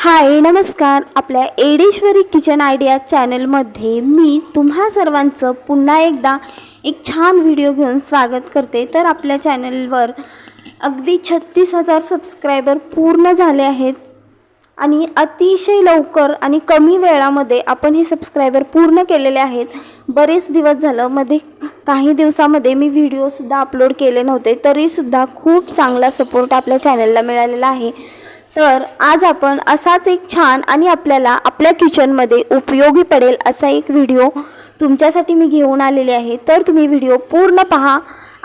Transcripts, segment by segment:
हाय नमस्कार. आपल्या एडेश्वरी kitchen idea चॅनलमध्ये मी तुम्हा सर्वांचं पुन्हा एकदा एक छान व्हिडिओ घेऊन स्वागत करते. तर आपल्या चॅनलवर अगदी छत्तीस हजार सबस्क्रायबर पूर्ण झाले आहेत आणि अतिशय लवकर आणि कमी वेळामध्ये आपण हे सबस्क्रायबर पूर्ण केलेले आहेत. बरेच दिवस झालं मध्ये काही दिवसामध्ये मी व्हिडिओसुद्धा अपलोड केले नव्हते तरीसुद्धा खूप चांगला सपोर्ट आपल्या चॅनलला मिळालेला आहे. तर आज आपण असाच एक छान आणि आपल्याला आपल्या किचनमध्ये उपयोगी पडेल असा एक व्हिडिओ तुमच्यासाठी मी घेऊन आलेले आहे. तर तुम्ही व्हिडिओ पूर्ण पहा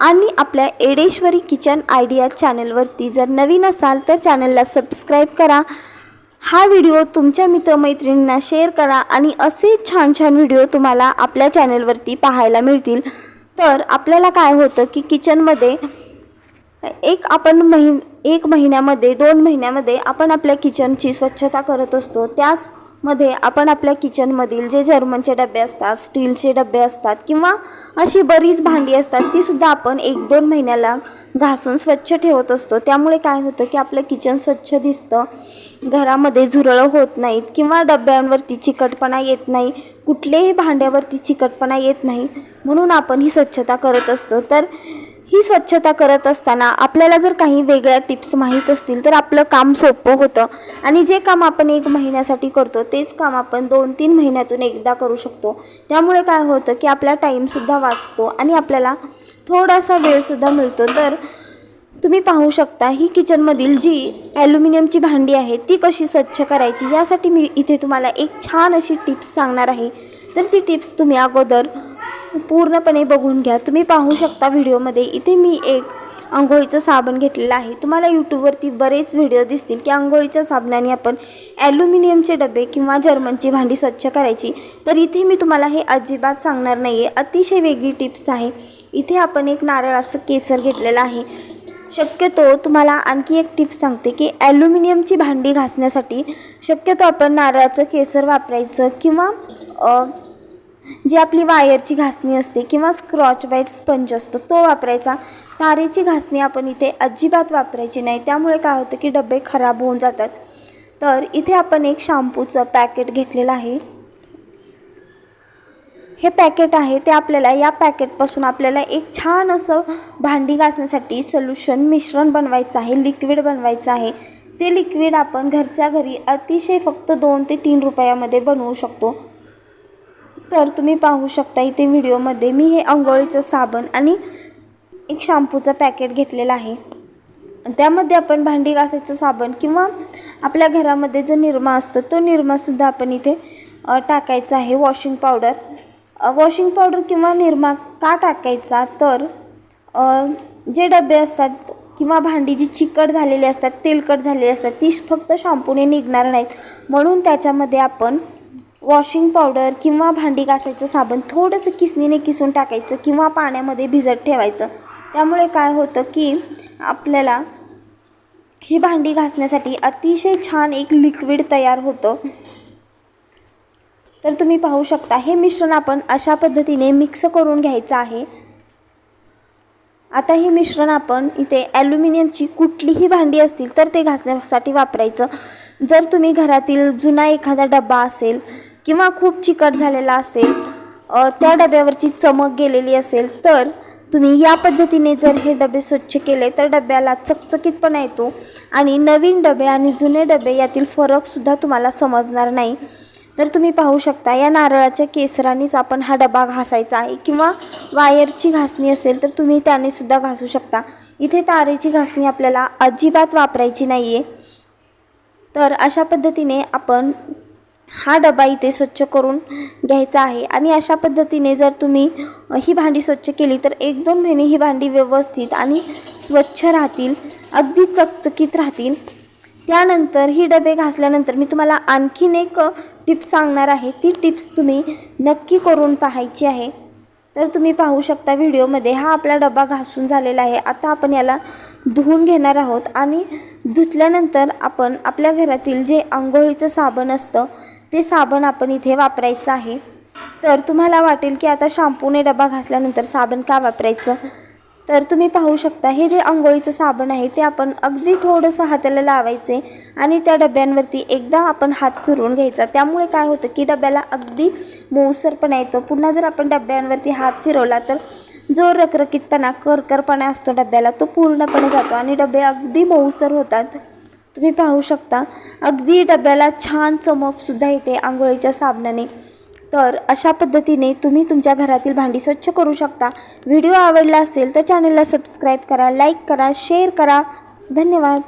आणि आपल्या एडेश्वरी किचन आयडिया चॅनलवरती जर नवीन असाल तर चॅनलला सबस्क्राईब करा. हा व्हिडिओ तुमच्या मित्रमैत्रिणींना शेअर करा आणि असे छान छान व्हिडिओ तुम्हाला आपल्या चॅनलवरती पाहायला मिळतील. तर आपल्याला काय होतं की किचनमध्ये एक आपण महिन एक महिन्यामध्ये दोन महिन्यामध्ये आपण आपल्या किचनची स्वच्छता करत असतो. त्याचमध्ये आपण आपल्या किचनमधील जे जर्मनचे डबे असतात स्टीलचे डबे असतात किंवा अशी बरीच भांडी असतात तीसुद्धा आपण एक दोन महिन्याला घासून स्वच्छ ठेवत असतो. त्यामुळे काय होतं की आपलं किचन स्वच्छ दिसतं. घरामध्ये झुरळं होत नाहीत किंवा डब्यांवरती चिकटपणा येत नाही. कुठल्याही भांड्यावरती चिकटपणा येत नाही. म्हणून आपण ही स्वच्छता करत असतो. तर ही स्वच्छता करत असताना आपल्याला जर काही वेगळ्या टिप्स माहीत असतील तर आपलं काम सोपं होतं. आणि जे काम आपण एक महिन्यासाठी करतो तेच काम आपण दोन तीन महिन्यातून एकदा करू शकतो. त्यामुळे काय होतं की आपला टाईमसुद्धा वाचतो आणि आपल्याला थोडासा वेळसुद्धा मिळतो. तर तुम्ही पाहू शकता ही किचनमधील जी ॲल्युमिनियमची भांडी आहे ती कशी स्वच्छ करायची यासाठी मी इथे तुम्हाला एक छान अशी टिप्स सांगणार आहे. तर ती टिप्स तुम्ही अगोदर पूर्णपणे बघून घ्या. तुम्ही पाहू शकता व्हिडिओमध्ये इथे मी एक आंघोळीचं साबण घेतलेलं आहे. तुम्हाला यूट्यूबवरती बरेच व्हिडिओ दिसतील की आंघोळीच्या साबणाने आपण ॲल्युमिनियमचे डबे किंवा जर्मनची भांडी स्वच्छ करायची. तर इथे मी तुम्हाला हे अजिबात सांगणार नाही आहे अतिशय वेगळी टिप्स आहे. इथे आपण एक नारळाचं केसर घेतलेलं आहे. शक्यतो तुम्हाला आणखी एक टिप्स सांगते की ॲल्युमिनियमची भांडी घासण्यासाठी शक्यतो आपण नारळाचं केसर वापरायचं किंवा जी आपली वायरची घासणी असते किंवा स्क्रॉच बाईट स्पंज असतो तो वापरायचा. तारेची घासणी आपण इथे अजिबात वापरायची नाही. त्यामुळे काय होतं की डबे खराब होऊन जातात. तर इथे आपण एक शॅम्पूचं पॅकेट घेतलेलं आहे. हे पॅकेट आहे ते आपल्याला या पॅकेटपासून आपल्याला एक छान असं भांडी घासण्यासाठी सोल्युशन मिश्रण बनवायचं आहे लिक्विड बनवायचं आहे. ते लिक्विड आपण घरच्या घरी अतिशय फक्त दोन ते तीन रुपयामध्ये बनवू शकतो. तर तुम्ही पाहू शकता इथे व्हिडिओमध्ये मी हे आंघोळीचं साबण आणि एक शॅम्पूचं पॅकेट घेतलेलं आहे. त्यामध्ये आपण भांडी घासायचं साबण किंवा आपल्या घरामध्ये जो निरमा असतो तो निरमासुद्धा आपण इथे टाकायचा आहे वॉशिंग पावडर. वॉशिंग पावडर किंवा निरमा का टाकायचा तर जे डबे असतात किंवा भांडी जी चिकट झालेली असतात तेलकट झालेली असतात ती फक्त शॅम्पूने निघणार नाहीत. म्हणून त्याच्यामध्ये आपण वॉशिंग पावडर किंवा भांडी घासायचं साबण थोडंसं किसनीने किसून टाकायचं किंवा पाण्यामध्ये भिजत ठेवायचं. त्यामुळे काय होतं की आपल्याला ही भांडी घासण्यासाठी अतिशय छान एक लिक्विड तयार होतं. तर तुम्ही पाहू शकता हे मिश्रण आपण अशा पद्धतीने मिक्स करून घ्यायचं आहे. आता हे मिश्रण आपण इथे ॲल्युमिनियमची कुठलीही भांडी असतील तर ते घासण्यासाठी वापरायचं. जर तुम्ही घरातील जुना एखादा डबा असेल किंवा खूप चिकट झालेला असेल त्या डब्यावरची चमक गेलेली असेल तर तुम्ही या पद्धतीने जर हे डबे स्वच्छ केले तर डब्याला चकचकीतपणा येतो. आणि नवीन डबे आणि जुने डबे यातील फरकसुद्धा तुम्हाला समजणार नाही. तर तुम्ही पाहू शकता या नारळाच्या केसरानेच आपण हा डबा घासायचा आहे. किंवा वायरची घासणी असेल तर तुम्ही त्याने सुद्धा घासू शकता. इथे तारेची घासणी आपल्याला अजिबात वापरायची नाही आहे तर अशा पद्धतीने आपण हा डबा इथे स्वच्छ करून घ्यायचा आहे. आणि अशा पद्धतीने जर तुम्ही ही भांडी स्वच्छ केली तर एक दोन महिने ही भांडी व्यवस्थित आणि स्वच्छ राहतील अगदी चकचकीत राहतील. त्यानंतर ही डबे घासल्यानंतर मी तुम्हाला आणखीन एक टिप्स सांगणार आहे. ती टिप्स तुम्ही नक्की करून पाहायची आहे. तर तुम्ही पाहू शकता व्हिडिओमध्ये हा आपला डबा घासून झालेला आहे. आता आपण याला धुवून घेणार आहोत आणि धुतल्यानंतर आपण आपल्या घरातील जे आंघोळीचं साबण असतं ते साबण आपण इथे वापरायचं आहे. तर तुम्हाला वाटेल की आता शॅम्पूने डबा घासल्यानंतर साबण का वापरायचं? तर तुम्ही पाहू शकता हे जे आंघोळीचं साबण आहे ते आपण अगदी थोडंसं हाताला लावायचे आणि त्या डब्यांवरती एकदा आपण हात फिरवून घ्यायचा. त्यामुळे काय होतं की डब्याला अगदी मऊसरपणा येतो. पुन्हा जर आपण डब्यांवरती हात फिरवला तर जो रखरखीतपणा करकरपणा असतो डब्याला तो पूर्णपणे जातो आणि डबे अगदी मऊसर होतात. तुम्ही पाहू शकता. अगदी डब्याला छान चमकसुद्धा येते आंघोळीच्या साबणाने. तर अशा पद्धतीने तुम्ही तुमच्या घरातील भांडी स्वच्छ करू शकता. व्हिडिओ आवडला असेल तर चॅनलला सबस्क्राईब करा लाईक करा शेअर करा. धन्यवाद.